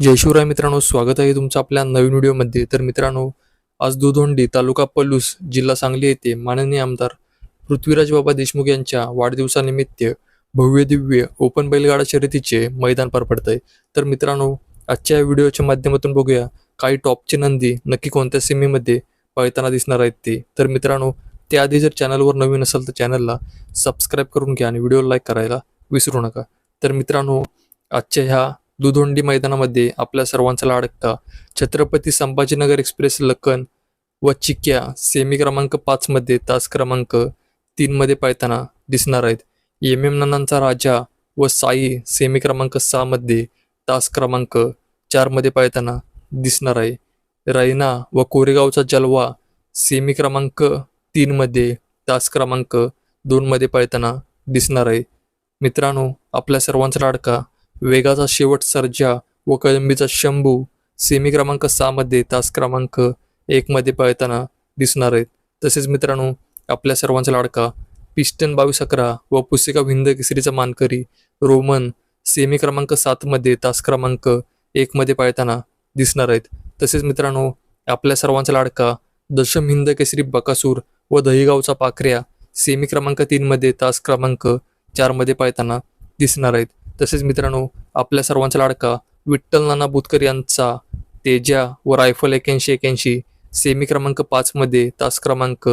जय शिवराय मित्रांनो स्वागत आहे तुमचं आपल्या नवीन व्हिडिओमध्ये. तर मित्रांनो आज दुधोंडी तालुका पलूस जिल्हा सांगली येथे माननीय आमदार पृथ्वीराज बाबा देशमुख यांच्या वाढदिवसानिमित्त भव्य दिव्य ओपन बैलगाडा शर्यतीचे मैदान पार पडत आहे तर मित्रांनो आजच्या या व्हिडिओच्या माध्यमातून बघूया काही टॉपचे नंदी नक्की कोणत्या सीमेमध्ये पळताना दिसणार आहेत ते. तर मित्रांनो त्याआधी जर चॅनलवर नवीन असेल तर चॅनलला सबस्क्राईब करून घ्या आणि व्हिडिओ लाईक करायला विसरू नका. तर मित्रांनो आजच्या ह्या दुधोंडी मैदानामध्ये आपल्या सर्वांचा लाडकता छत्रपती संभाजीनगर एक्सप्रेस लखन व चिक्या सेमी क्रमांक पाचमध्ये तास क्रमांक तीनमध्ये पळताना दिसणार आहेत. एम एम नानांचा राजा व साई सेमी क्रमांक सहामध्ये तास क्रमांक चारमध्ये पळताना दिसणार आहे. रैना व कोरेगावचा जलवा सेमी क्रमांक तीनमध्ये तास क्रमांक दोनमध्ये पळताना दिसणार आहे. मित्रांनो आपल्या सर्वांचा लाडका वेगाचा शेवट सर्जा व कळंबीचा शंभू सेमी क्रमांक सहामध्ये तास क्रमांक एकमध्ये पळताना दिसणार आहेत. तसेच मित्रांनो आपल्या सर्वांचा लाडका पिस्टन बावीस अकरा व पुस्तिका हिंद केसरीचा मानकरी रोमन सेमी क्रमांक सातमध्ये तास क्रमांक एकमध्ये पळताना दिसणार आहेत. तसेच मित्रांनो आपल्या सर्वांचा लाडका दशम हिंद केसरी बकासूर व दहीगावचा पाखऱ्या सेमी क्रमांक तीनमध्ये तास क्रमांक चारमध्ये पळताना दिसणार आहेत. तसेच मित्रांनो आपल्या सर्वांचा लाडका विठ्ठल नाना बुतकर यांचा तेजा व रायफल एक्याऐंशी एक्याऐंशी सेमी क्रमांक पाचमध्ये तास क्रमांक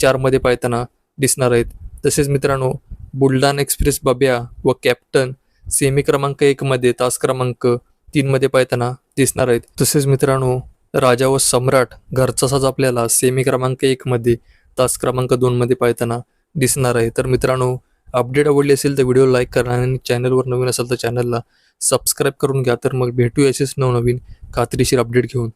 चारमध्ये पळताना दिसणार आहेत. तसेच मित्रांनो बुलडान एक्सप्रेस बब्या व कॅप्टन सेमी क्रमांक एकमध्ये तास क्रमांक तीनमध्ये पळताना दिसणार आहेत. तसेच मित्रांनो राजा व सम्राट घरचा साज आपल्याला सेमी क्रमांक एकमध्ये तास क्रमांक दोनमध्ये पळताना दिसणार आहे. तर मित्रांनो अपडेट आवडली असेल तर व्हिडिओ लाईक करा आणि चॅनलवर नवीन असेल तर चॅनलला सबस्क्राईब करून घ्या. तर मग भेटू असेच नवनवीन खात्रीशीर अपडेट घेऊन.